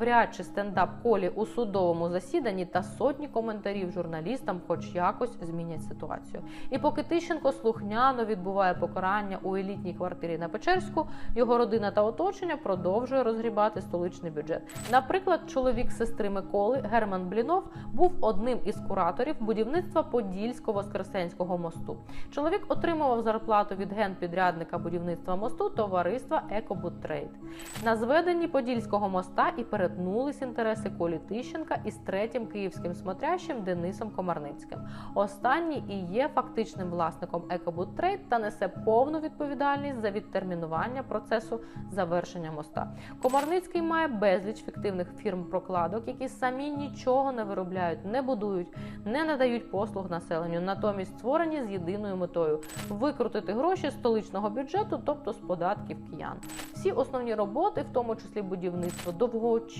Вряд чи стендап колі у судовому засіданні та сотні коментарів журналістам, хоч якось змінять ситуацію. І поки Тищенко слухняно відбуває покарання у елітній квартирі на Печерську, його родина та оточення продовжує розгрібати столичний бюджет. Наприклад, чоловік сестри Миколи Герман Блінов був одним із кураторів будівництва Подільсько-Воскресенського мосту. Чоловік отримував зарплату від генпідрядника будівництва мосту товариства Екобудтрейд. На зведенні Подільського моста і перетнулись інтереси Колі Тищенка із третім київським смотрящим Денисом Комарницьким. Останній і є фактичним власником Екобудтрейд та несе повну відповідальність за відтермінування процесу завершення моста. Комарницький має безліч фіктивних фірм прокладок, які самі нічого не виробляють, не будують, не надають послуг населенню, натомість створені з єдиною метою викрутити гроші столичного бюджету, тобто з податків киян. Всі основні роботи, в тому числі будівництво, довгоочікувані